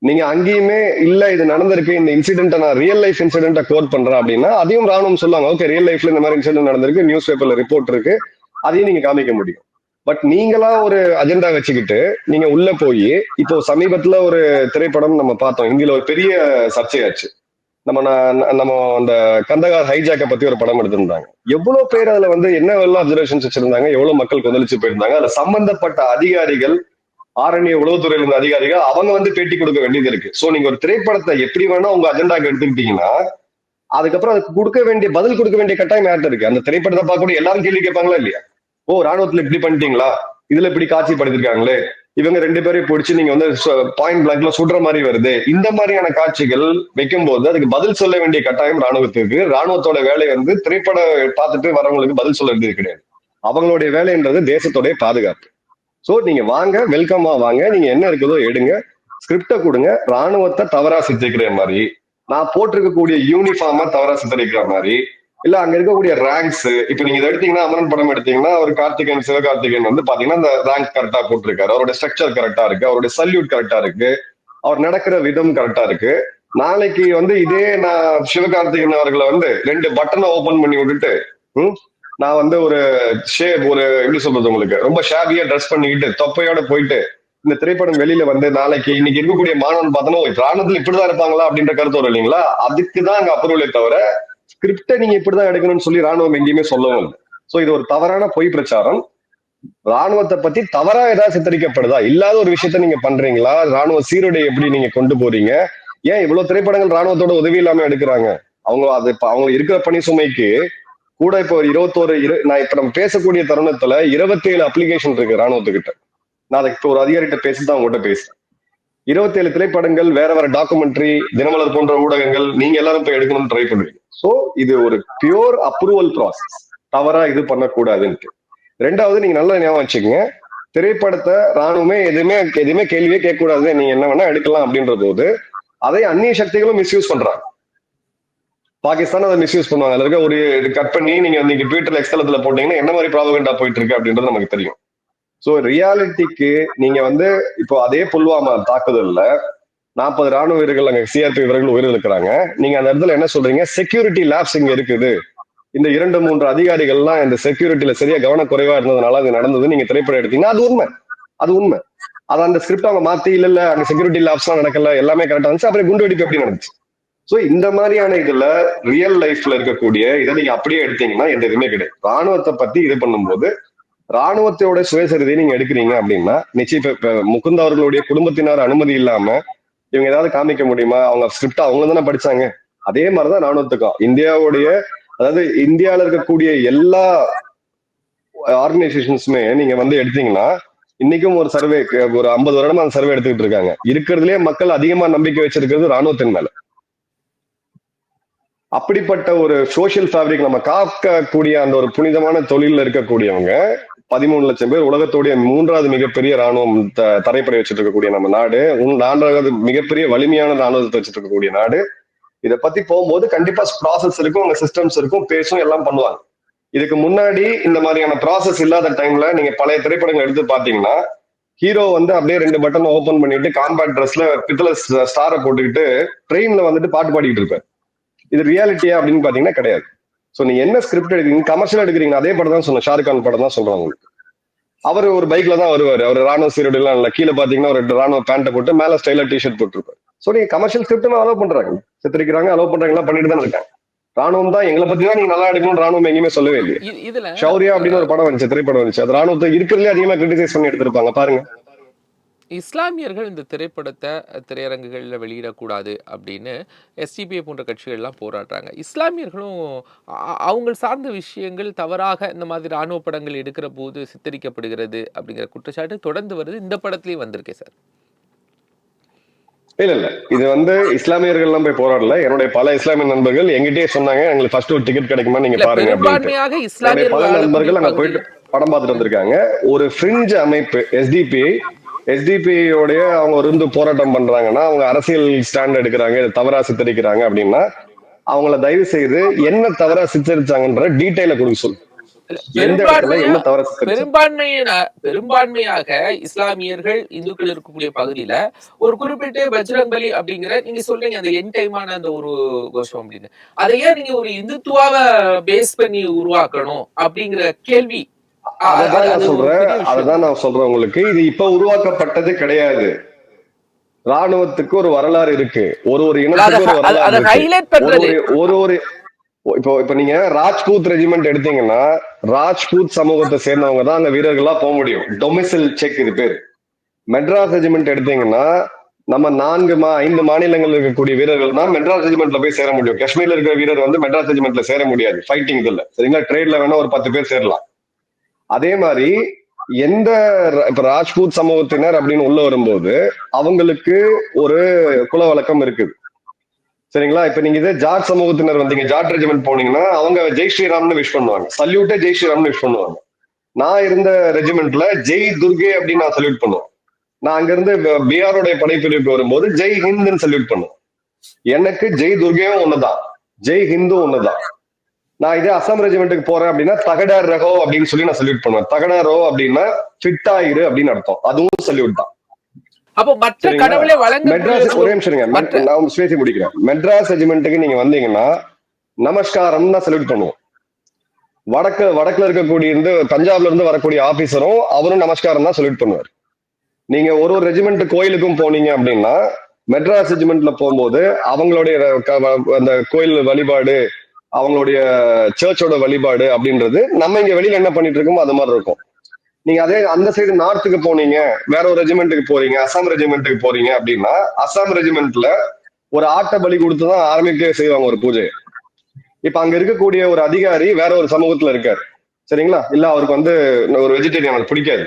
நீங்க அங்கேயுமே இல்ல இது நடந்திருக்கு இந்த இன்சிடென்ட்டை நான் ரியல் லைஃப் இன்சிடென்ட்டை கோட் பண்றேன் அப்படின்னா அதையும் ராணுவம் சொல்லுவாங்க ஓகே ரியல் லைஃப்ல இந்த மாதிரி இன்சிடென்ட் நடந்திருக்கு நியூஸ் பேப்பர்ல ரிப்போர்ட் இருக்கு. அதையும் நீங்க காமிக்க முடியும். பட் நீங்களா ஒரு அஜெண்டா வச்சுக்கிட்டு நீங்க உள்ள போய் இப்போ சமீபத்துல ஒரு திரைப்படம் நம்ம பார்த்தோம். இந்தியில ஒரு பெரிய சர்ச்சையாச்சு. நம்ம நம்ம அந்த கந்தகார் ஹைஜாக்கை பத்தி ஒரு படம் எடுத்திருந்தாங்க. எவ்வளவு பேர் அதுல வந்து என்ன எல்லாம் அப்சர்வேஷன்ஸ் வச்சிருந்தாங்க எவ்வளவு மக்கள் கொந்தளிச்சு போயிருந்தாங்க அதுல சம்பந்தப்பட்ட அதிகாரிகள் ஆரண்ய உளவுத்துறையில இருந்த அதிகாரிகள் அவங்க வந்து பேட்டி கொடுக்க வேண்டியது இருக்கு. சோ நீங்க ஒரு திரைப்படத்தை எப்படி வேணா உங்க அஜெண்டாக்கு எடுத்துக்கிட்டீங்கன்னா அதுக்கப்புறம் அதுக்கு கொடுக்க வேண்டிய பதில் கொடுக்க வேண்டிய கட்டாயம் யார்ட்ட இருக்கு? அந்த திரைப்படத்தை பார்க்கக்கூடிய எல்லாரும் கேள்வி கேட்பாங்களா இல்லையா? ஓ ராணுவத்துல இப்படி பண்ணிட்டீங்களா? இதுல இப்படி காட்சிப்படுத்திருக்காங்களே இவங்க ரெண்டு பேரையும் பிடிச்சி நீங்க வந்து பாயிண்ட் பிளாக்ல சுடுற மாதிரி வருது. இந்த மாதிரியான காட்சிகள் வைக்கும் போது அதுக்கு பதில் சொல்ல வேண்டிய கட்டாயம் ராணுவத்துக்கு ராணுவத்தோட வேலை வந்து திரைப்படம் பார்த்துட்டு வரவங்களுக்கு பதில் சொல்ல வேண்டியது கிடையாது. அவங்களுடைய வேலைன்றது தேசத்தோடைய பாதுகாப்பு. ஸோ நீங்க வாங்க வெல்கமா வாங்க. நீங்க என்ன இருக்குதோ எடுங்க. ஸ்கிரிப்ட கொடுங்க. ராணுவத்தை தவறா சித்தரிக்கிற மாதிரி நான் போட்டிருக்கக்கூடிய யூனிஃபார்மா தவறா சித்தரிக்கிற மாதிரி இல்ல அங்க இருக்கக்கூடிய ரேங்க்ஸ் இப்ப நீங்க இதை எடுத்தீங்கன்னா அமரன் படம் எடுத்தீங்கன்னா அவர் கார்த்திகேயன் சிவகார்த்திகேயன் வந்து பாத்தீங்கன்னா அந்த ரேங்க் கரெக்டா போட்டிருக்காரு. அவருடைய ஸ்ட்ரக்சர் கரெக்டா இருக்கு. அவருடைய சல்யூட் கரெக்டா இருக்கு. அவர் நடக்கிற விதம் கரெக்டா இருக்கு. நாளைக்கு வந்து இதே நான் சிவகார்த்திகேயன் அவர்களை வந்து ரெண்டு பட்டனை ஓபன் பண்ணி விட்டுட்டு ம், நான் வந்து ஒரு ஷேப் ஒரு எப்படி சொல்றது உங்களுக்கு? ரொம்ப ஷாபியா ட்ரெஸ் பண்ணிக்கிட்டு தொப்பையோட போயிட்டு இந்த திரைப்படம் வெளியில வந்து நாளைக்கு இன்னைக்கு இருக்கக்கூடிய மாணவன் பார்த்தோன்னா ராணுவத்துல இப்படிதான் இருப்பாங்களா அப்படின்ற கருத்து வரும் இல்லைங்களா? அதுக்கு தான் அங்க அப்ரூவலே தவிர ஸ்கிரிப்டை நீங்க இப்படிதான் எடுக்கணும்னு சொல்லி ராணுவம் எங்கேயுமே சொல்லவும் சோ இது ஒரு தவறான பொய் பிரச்சாரம். ராணுவத்தை பத்தி தவறா ஏதாவது சித்தரிக்கப்படுதா? இல்லாத ஒரு விஷயத்த நீங்க பண்றீங்களா? ராணுவ சீருடை எப்படி நீங்க கொண்டு போறீங்க? ஏன் இவ்வளவு திரைப்படங்கள் ராணுவத்தோட உதவி இல்லாம எடுக்கிறாங்க? அவங்க அது அவங்க இருக்கிற பணி சுமைக்கு கூட இப்போ ஒரு இருபத்தோரு இரு நான் இப்ப நம்ம பேசக்கூடிய தருணத்துல இருபத்தேழு அப்ளிகேஷன் இருக்கு ராணுவத்துக்கிட்ட. நான் அதுக்கு இப்போ ஒரு அதிகாரிகிட்ட பேசிதான் உங்ககிட்ட பேசுறேன். இருபத்தேழு திரைப்படங்கள் வேற வேற டாக்குமெண்ட்ரி தினமலர் போன்ற ஊடகங்கள் நீங்க எல்லாரும் போய் எடுக்கணும்னு ட்ரை பண்ணுவீங்க. சோ இது ஒரு பியூர் அப்ரூவல் ப்ராசஸ் தவறா இது பண்ணக்கூடாதுன்ட்டு. ரெண்டாவது நீங்க நல்லா ஞாபகம் வச்சுக்கோங்க. திரைப்படத்தை ராணுவமே எதுவுமே எதுவுமே கேள்வியே கேட்கக்கூடாது. நீங்க என்ன வேணா எடுக்கலாம் அப்படின்ற போது அதை அந்நிய சக்திகளும் மிஸ்யூஸ் பண்றாங்க. பாகிஸ்தான் அதை மிஸ்யூஸ் பண்ணுவாங்க. அதுல இருக்க ஒரு கட் பண்ணி நீங்க நீங்க ட்விட்டர்ல எக்ஸ்தலத்துல போட்டீங்கன்னா என்ன மாதிரி ப்ராபகண்டா போயிட்டு இருக்கு அப்படின்றது நமக்கு தெரியும். சோ ரியாலிட்டிக்கு நீங்க வந்து இப்போ அதே புல்வாமா தாக்குதல்ல நாற்பது ராணுவ வீரர்கள் அங்க சிஆர்பி வீரர்கள் உயிரிழக்கிறாங்க. நீங்க அந்த இடத்துல என்ன சொல்றீங்க? செக்யூரிட்டி லேப்ஸ் இங்க இருக்குது. இந்த இரண்டு மூன்று அதிகாரிகள்லாம் இந்த செக்யூரிட்டியில சரியா கவனக்குறைவா இருந்ததுனால அது நடந்தது நீங்க திரைப்படம் எடுத்தீங்கன்னா அது உண்மை. அது உண்மை. அது அந்த ஸ்கிரிப்ட் அவங்க மாத்தி இல்ல இல்ல அங்க செக்யூரிட்டி லேப்ஸ் எல்லாம் நடக்கல எல்லாமே கரெக்டா இருந்துச்சு. அப்புறம் குண்டு வெடிப்பு எப்படி நடந்துச்சு? சோ இந்த மாதிரியான இதுல ரியல் லைஃப்ல இருக்கக்கூடிய இதை நீங்க அப்படியே எடுத்தீங்கன்னா எந்த இதுவுமே கிடையாது. ராணுவத்தை பத்தி இது பண்ணும்போது ராணுவத்தோட சுயசரிதையை நீங்க எடுக்கிறீங்க அப்படின்னா நிச்சயம் இப்ப- முகுந்த் அவர்களுடைய குடும்பத்தினர் அனுமதி இல்லாம இவங்க ஏதாவது காமிக்க முடியுமா? அவங்க ஸ்கிரிப்ட் அவங்க தானே படிச்சாங்க. அதே மாதிரிதான் ராணுவத்துக்கும். இந்தியாவுடைய அதாவது இந்தியாவில இருக்கக்கூடிய எல்லா ஆர்கனைசேஷன்ஸுமே நீங்க வந்து எடுத்தீங்கன்னா இன்னைக்கும் ஒரு சர்வே ஒரு ஐம்பது வருடமா அந்த சர்வே எடுத்துக்கிட்டு இருக்காங்க. இருக்கிறதுலே மக்கள் அதிகமா நம்பிக்கை வச்சிருக்கிறது ராணுவத்தின் மேல. அப்படிப்பட்ட ஒரு சோஷியல் ஃபேப்ரிக் நம்ம காக்கக்கூடிய அந்த ஒரு புனிதமான தொழில இருக்கக்கூடியவங்க பதிமூணு லட்சம் பேர் உலகத்துடைய மூன்றாவது மிகப்பெரிய ராணுவம் த- தரைப்படை வச்சுட்டு இருக்கக்கூடிய நம்ம நாடு உன் நான்காவது மிகப்பெரிய வலிமையான ராணுவத்தை வச்சுட்டு இருக்கக்கூடிய நாடு. இதை பத்தி போகும்போது கண்டிப்பா ப்ராசஸ் இருக்கும் உங்க சிஸ்டம்ஸ் இருக்கும் பேசும் எல்லாம் பண்ணுவாங்க. இதுக்கு முன்னாடி இந்த மாதிரியான ப்ராசஸ் இல்லாத டைம்ல நீங்க பழைய திரைப்படங்கள் எடுத்து பாத்தீங்கன்னா ஹீரோ வந்து அப்படியே ரெண்டு பட்டன் ஓபன் பண்ணிட்டு காம்பேக்ட் ட்ரெஸ்ல பித்தளை ஸ்டாரை போட்டுக்கிட்டு ட்ரெயின்ல வந்துட்டு பாட்டு பாடிக்கிட்டு இருப்பேன் இது ரியாலிட்டியா அப்படின்னு பாத்தீங்கன்னா கிடையாது. சோ நீங்க என்ன ஸ்கிரிப்ட் எடுக்கிறீங்க? கமர்ஷியல் எடுக்கிறீங்க அதே படம் தான் சொன்னேன் ஷாருக் கான் படம் தான் சொல்றேன் உங்களுக்கு. அவர் ஒரு பைக்ல தான் வருவாரு. அவர் ராணுவ சீரோடு எல்லாம் இல்ல. கீழே பாத்தீங்கன்னா ஒரு ராணுவ பேண்ட்டை போட்டு மேல ஸ்டைலா டிஷர்ட் போட்டுருப்பாரு. சோ நீங்க கமர்ஷியல் ஸ்கிரிப்ட் அலோவ் பண்றாங்க. சித்தரிக்கிறாங்க அலோவ் பண்றாங்க எல்லாம் பண்ணிட்டு தான் இருக்காங்க. ராணுவம் தான் எங்களை பத்தி தான் நீங்க நல்லா எடுக்கணும் ராணுவம் எங்கேயுமே சொல்லவே இல்லையே. ஷௌரியா அப்படின்னு ஒரு படம் வந்துச்சு திரைப்படம் வந்துச்சு. அது ராணுவத்தை இருக்கிறதுலே அதிகமா கிரிட்டிசைஸ் பண்ணி எடுத்திருப்பாங்க. பாருங்க. இஸ்லாமியர்கள் இந்த திரைப்படத்தை திரையரங்குகளில் வெளியிடக்கூடாது அப்படின்னு எஸ்டிபிஐ போன்ற கட்சிகள்லாம் போராடுறாங்க. இஸ்லாமியர்களும் அவங்க சார்ந்த விஷயங்கள் தவறாக இந்த மாதிரி ராணுவ படங்கள் எடுக்கிற போது சித்தரிக்கப்படுகிறது அப்படிங்கிற குற்றச்சாட்டு தொடர்ந்து வருது. இந்த படத்துலயும் வந்திருக்கே சார். இல்ல இல்ல. இது வந்து இஸ்லாமியர்கள் எல்லாம் போய் போராடல. என்னுடைய பல இஸ்லாமிய நண்பர்கள் எங்கிட்டயே சொன்னாங்க எங்களுக்கு ஃபர்ஸ்ட் ஒரு டிக்கெட் கிடைக்குமா? நீங்க பாருங்க பல நண்பர்கள் அங்க போயிட்டு படம் பார்த்துட்டு வந்திருக்காங்க. ஒரு ஃப்ரிஞ்ச் அமைப்பு எஸ்டிபி எஸ்டிபி உடைய அவங்க இருந்து போராட்டம் பண்றாங்கன்னா அவங்க அரசியல் ஸ்டாண்ட் எடுக்கிறாங்க இதை தவறா சித்தரிக்கிறாங்க அப்படின்னா அவங்கள தயவு செய்து என்ன தவறா சித்தரிச்சாங்கன்ற டீடைல கொடுக்க சொல்லு. பெரும்பான்மையின பெரும்பான்மையாக இஸ்லாமியர்கள் இந்துக்கள் இருக்கக்கூடிய பகுதியில ஒரு குறிப்பிட்ட பஜ்ரங் பலி அப்படிங்கிற நீங்க சொல்றீங்க அந்த என் டைமான அந்த ஒரு கோஷம் அப்படின்னு. அதை ஏன் நீங்க ஒரு இந்துத்துவாவை பேஸ் பண்ணி உருவாக்கணும் அப்படிங்கிற கேள்வி அ- அததான் அது- நான் சொல்றேன். அததான் நான் சொல்றேன் உங்களுக்கு. இது இப்ப உருவாக்கப்பட்டது கிடையாது. ராணுவத்துக்கு ஒரு வரலாறு இருக்கு. ஒரு ஒரு இனத்துக்கு ஒரு வரலாறு ஒரு ஒரு இப்போ இப்ப நீங்க ராஜ்பூத் ரெஜிமெண்ட் எடுத்தீங்கன்னா ராஜ்பூத் சமூகத்தை சேர்ந்தவங்க தான் அந்த வீரர்களா போக முடியும். டொமிசில் செக் இது பேர். மெட்ராஸ் ரெஜிமெண்ட் எடுத்தீங்கன்னா நம்ம நான்கு மா ஐந்து மாநிலங்கள்ல இருக்கக்கூடிய வீரர்கள் தான் மெட்ராஸ் ரெஜிமெண்ட்ல போய் சேர முடியும். காஷ்மீர்ல இருக்கிற வீரர் வந்து மெட்ராஸ் ரெஜிமெண்ட்ல சேர முடியாது. ஃபைட்டிங் இதுல சரிங்களா? ட்ரேட்ல வேணா ஒரு பத்து பேர் சேரலாம். அதே மாதிரி எந்த இப்ப ராஜ்பூத் சமூகத்தினர் அப்படின்னு உள்ள வரும்போது அவங்களுக்கு ஒரு குல வழக்கம் இருக்குது. சரிங்களா? இப்ப நீங்க இதே ஜாட் சமூகத்தினர் வந்தீங்க ஜாட் ரெஜிமெண்ட் போனீங்கன்னா அவங்க ஜெய் ஸ்ரீராம்னு விஷ் பண்ணுவாங்க. சல்யூட்டே ஜெய் ஸ்ரீராம்னு விஷ் பண்ணுவாங்க. நான் இருந்த ரெஜிமெண்ட்ல ஜெய் துர்கே அப்படின்னு நான் சல்யூட் பண்ணுவேன். நான் அங்கிருந்து இருந்து படைப்பிரிவுக்கு வரும்போது ஜெய் ஹிந்துன்னு சல்யூட் பண்ணுவேன். எனக்கு ஜெய் துர்கேவும் ஒண்ணுதான். ஜெய் ஹிந்து ஒண்ணுதான். நான் இதே அசாம் ரெஜிமெண்ட்டுக்கு போறேன் அப்படின்னா தகடார் ரகோ அப்படின்னு சொல்லி நான் சல்யூட் பண்ணுவேன். தகடாரோ அப்படின்னா ஃபிட் ஆயிரு அப்படின்னு அர்த்தம். அதுவும் சல்யூட் தான். அப்போ மற்ற? கடவுளை வழங்க மெட்ராஸ் ஒரே நிமிஷம் நான் பேசி முடிக்கிறேன். மெட்ராஸ் ரெஜிமெண்ட்டுக்கு நீங்க வந்தீங்கன்னா நமஸ்காரம் தான் சல்யூட் பண்ணுவோம். வடக்கு வடக்குல இருக்கக்கூடிய இருந்து பஞ்சாப்ல இருந்து வரக்கூடிய ஆபீசரும் அவரும் நமஸ்காரம் தான் சல்யூட் பண்ணுவார். நீங்க ஒரு ஒரு ரெஜிமெண்ட் கோயிலுக்கும் போனீங்க அப்படின்னா மெட்ராஸ் ரெஜிமெண்ட்ல போகும்போது அவங்களுடைய அந்த கோயில் வழிபாடு அவங்களுடைய சர்ச்சோட வழிபாடு அப்படின்றது நம்ம இங்க வெளியில என்ன பண்ணிட்டு இருக்கோமோ அது மாதிரி இருக்கும். நீங்க அதே அந்த சைடு நார்த்துக்கு போனீங்க வேற ஒரு ரெஜிமெண்ட்டுக்கு போறீங்க அசாம் ரெஜிமெண்ட்டுக்கு போறீங்க அப்படின்னா அசாம் ரெஜிமெண்ட்ல ஒரு ஆட்டை பலி கொடுத்துதான் ஆரம்பிக்கவே செய்வாங்க ஒரு பூஜை இப்ப அங்க இருக்கக்கூடிய ஒரு அதிகாரி வேற ஒரு சமூகத்துல இருக்காரு. சரிங்களா? இல்ல அவருக்கு வந்து ஒரு வெஜிடேரியன் அவருக்கு பிடிக்காது.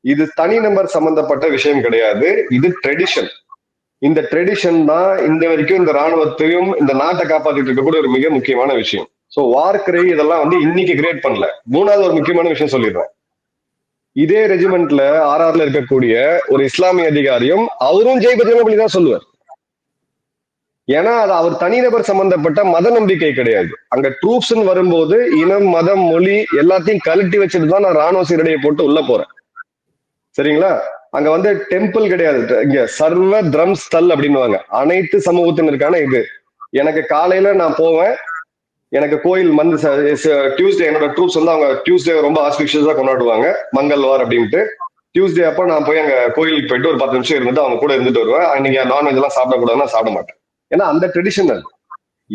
இது தனி நம்பர் சம்பந்தப்பட்ட விஷயம் கிடையாது. இது ட்ரெடிஷன் இந்த ட்ரெடிஷன் தான் இந்த வரைக்கும் இந்த ராணுவத்தையும் இந்த நாட்டை காப்பாத்திட்டு இருக்கக்கூடிய ஒரு மிக முக்கியமான விஷயம். சோ வார்க்கரை இதெல்லாம் வந்து இன்னைக்கு கிரியேட் பண்ணல. மூணாவது ஒரு முக்கியமான விஷயம் சொல்லிடுறேன். இதே ரெஜிமெண்ட்ல ஆர்ஆர்ல இருக்கக்கூடிய ஒரு இஸ்லாமிய அதிகாரியும் அவரும் ஜெய் பஜ்ரங்கபலி தான் சொல்லுவார். ஏன்னா அது அவர் தனிநபர் சம்பந்தப்பட்ட மத நம்பிக்கை கிடையாது. அங்க ட்ரூப்ஸ் வரும்போது இனம் மதம் மொழி எல்லாத்தையும் கழட்டி வச்சுட்டு தான் நான் ராணுவ சீரடையை போட்டு உள்ள போறேன். சரிங்களா? அங்க வந்து டெம்பிள் கிடையாது. இங்க சர்வ திரம் ஸ்தல் அப்படின்னுவாங்க. அனைத்து சமூகத்தினருக்கான இது. எனக்கு காலையில நான் போவேன். எனக்கு கோயில் மந்து டியூஸ்டே என்னோட ட்ரூப்ஸ் வந்து அவங்க டியூஸ்டே ரொம்ப ஆஸ்பிஷியஸா கொண்டாடுவாங்க. மங்கள்வார் அப்படின்ட்டு. டியூஸ்டே அப்போ நான் போய் அங்க கோயிலுக்கு போயிட்டு ஒரு பத்து நிமிஷம் இருந்துட்டு அவங்க கூட இருந்துட்டு வருவேன். அன்னைக்கு நான்வெஜ் எல்லாம் சாப்பிடக்கூடாதுன்னா சாப்பிட மாட்டேன். ஏன்னா அந்த ட்ரெடிஷனல்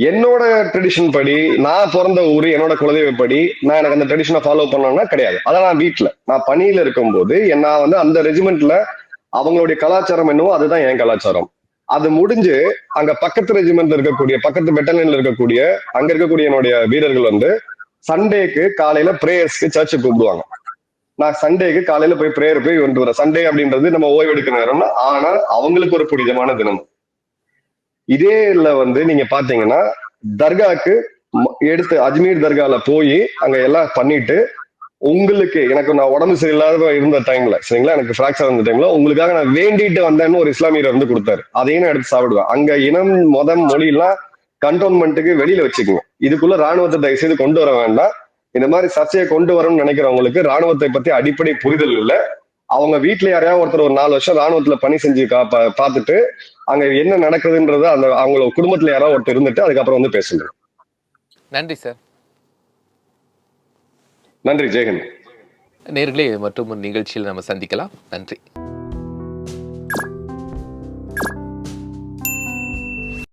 என்னோட ட்ரெடிஷன் படி நான் பிறந்த ஊர் என்னோட குலதெய்வப்படி நான் எனக்கு அந்த ட்ரெடிஷனை ஃபாலோ பண்ணணும்னா கிடையாது. அதான் நான் வீட்டுல நான் பணியில இருக்கும்போது நான் வந்து அந்த ரெஜிமெண்ட்ல அவங்களுடைய கலாச்சாரம் என்னவோ அதுதான் என் கலாச்சாரம். அது முடிஞ்சு அங்க பக்கத்து ரெஜிமெண்ட்ல இருக்கக்கூடிய பக்கத்து பெட்டாலியன்ல இருக்கக்கூடிய அங்க இருக்கக்கூடிய என்னுடைய வீரர்கள் வந்து சண்டேக்கு காலையில பிரேயர்ஸ்க்கு சர்ச்சுக்கு கூப்பிடுவாங்க. நான் சண்டேக்கு காலையில போய் பிரேயர் போய் கொண்டு வரேன். சண்டே அப்படின்றது நம்ம ஓய்வு எடுக்கிற நேரம்னா ஆனா அவங்களுக்கு ஒரு புனிதமான தினம். இதேல வந்து நீங்க பாத்தீங்கன்னா தர்காக்கு ம- எடுத்து அஜ்மீர் தர்கால போய் அங்க எல்லாம் பண்ணிட்டு உங்களுக்கு எனக்கு நான் உடம்பு சரியில்லாத இருந்த டைம்ல சரிங்களா? எனக்கு ஃபிராக்சர் இருந்த டைம்ல உங்களுக்காக நான் வேண்டிட்டு வந்தேன்னு ஒரு இஸ்லாமியர் வந்து கொடுத்தாரு. அதையும் நான் எடுத்து சாப்பிடுவேன். அங்க இனம் மதம் மொழியெல்லாம் கண்டோன்மெண்ட்டுக்கு வெளியில வச்சுக்கோங்க. இதுக்குள்ள ராணுவத்தை தயவு செய்து கொண்டு வர வேண்டாம். இந்த மாதிரி சர்ச்சையை கொண்டு வரணும்னு நினைக்கிறவங்களுக்கு ராணுவத்தை பத்தி அடிப்படை புரிதல் இல்லை. அவங்க வீட்டுல யாரையாவது ஒருத்தர் ஒரு நாலு வருஷம் ராணுவத்துல பணி செஞ்சு கா- பார்த்துட்டு அங்க என்ன நடக்குதுன்றத அந்த அவங்கள குடும்பத்துல யாராவது ஒருத்தர் இருந்துட்டு அதுக்கப்புறம் வந்து பேசுங்க. நன்றி சார் நன்றி ஜெயஹிந்த். நேர்களே மற்றும் நிகழ்ச்சியில் நம்ம சந்திக்கலாம். நன்றி.